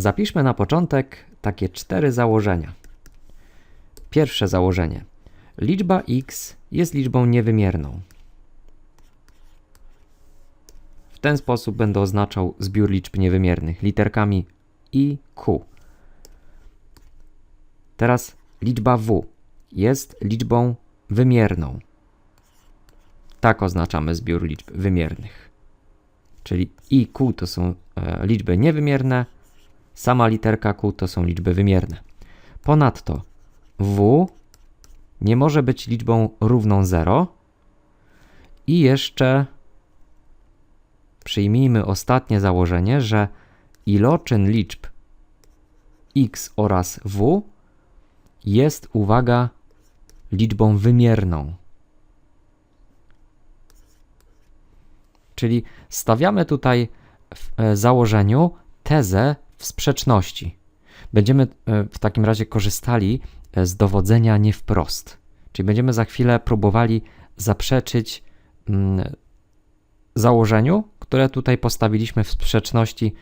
Zapiszmy na początek takie cztery założenia. Pierwsze założenie. Liczba x jest liczbą niewymierną. W ten sposób będę oznaczał zbiór liczb niewymiernych literkami i q. Teraz liczba w jest liczbą wymierną. Tak oznaczamy zbiór liczb wymiernych. Czyli i q to są e, liczby niewymierne, sama literka q to są liczby wymierne. Ponadto w nie może być liczbą równą 0 i jeszcze przyjmijmy ostatnie założenie, że iloczyn liczb x oraz w jest, uwaga, liczbą wymierną. Czyli stawiamy tutaj w e, założeniu tezę w sprzeczności. Będziemy e, w takim razie korzystali e, z dowodzenia nie wprost. Czyli będziemy za chwilę próbowali zaprzeczyć mm, założeniu, które tutaj postawiliśmy w sprzeczności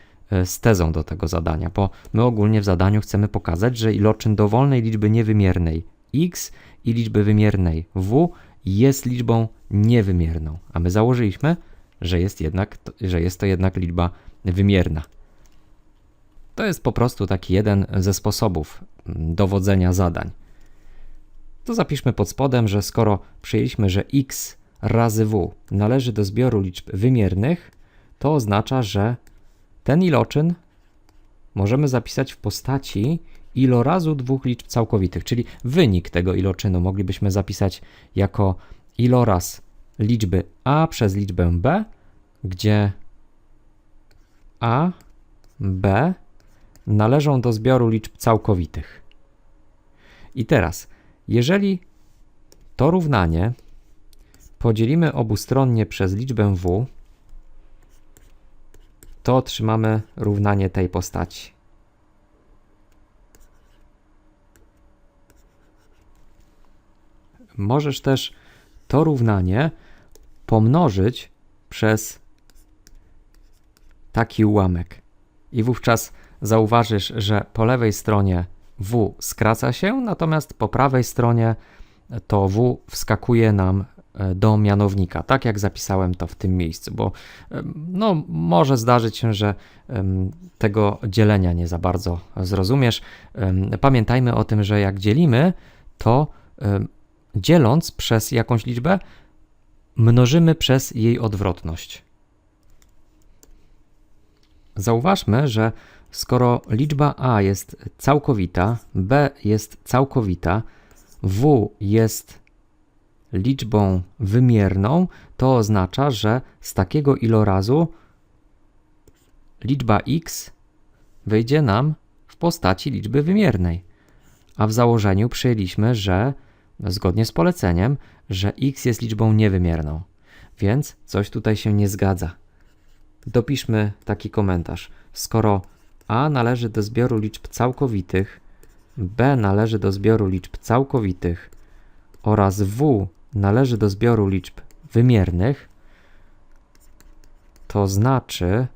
z tezą do tego zadania, bo my ogólnie w zadaniu chcemy pokazać, że iloczyn dowolnej liczby niewymiernej x i liczby wymiernej w jest liczbą niewymierną, a my założyliśmy, że jest, jednak, że jest to jednak liczba wymierna. To jest po prostu taki jeden ze sposobów dowodzenia zadań. To zapiszmy pod spodem, że skoro przyjęliśmy, że x razy w należy do zbioru liczb wymiernych, to oznacza, że ten iloczyn możemy zapisać w postaci ilorazu dwóch liczb całkowitych, czyli wynik tego iloczynu moglibyśmy zapisać jako iloraz liczby a przez liczbę b, gdzie a, b należą do zbioru liczb całkowitych. I teraz, jeżeli to równanie podzielimy obustronnie przez liczbę w, to otrzymamy równanie tej postaci. Możesz też to równanie pomnożyć przez taki ułamek. I wówczas zauważysz, że po lewej stronie w skraca się, natomiast po prawej stronie to w wskakuje nam e, do mianownika, tak jak zapisałem to w tym miejscu, bo no, może zdarzyć się, że tego dzielenia nie za bardzo zrozumiesz. Pamiętajmy o tym, że jak dzielimy, to dzieląc przez jakąś liczbę, mnożymy przez jej odwrotność. Zauważmy, że skoro liczba a jest całkowita, b jest całkowita, w jest liczbą wymierną, to oznacza, że z takiego ilorazu liczba x wyjdzie nam w postaci liczby wymiernej. A w założeniu przyjęliśmy, że zgodnie z poleceniem, że x jest liczbą niewymierną. Więc coś tutaj się nie zgadza. Dopiszmy taki komentarz. Skoro a należy do zbioru liczb całkowitych, b należy do zbioru liczb całkowitych oraz w należy do zbioru liczb wymiernych, to znaczy,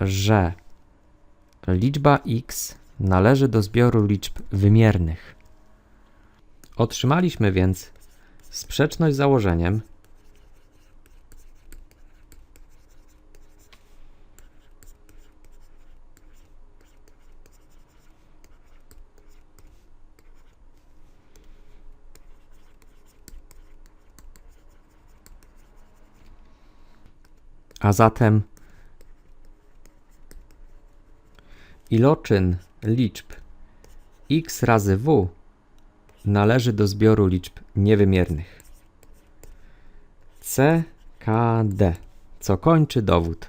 że liczba x należy do zbioru liczb wymiernych. Otrzymaliśmy więc sprzeczność z założeniem, A zatem iloczyn liczb x razy w należy do zbioru liczb niewymiernych. CKD, co kończy dowód.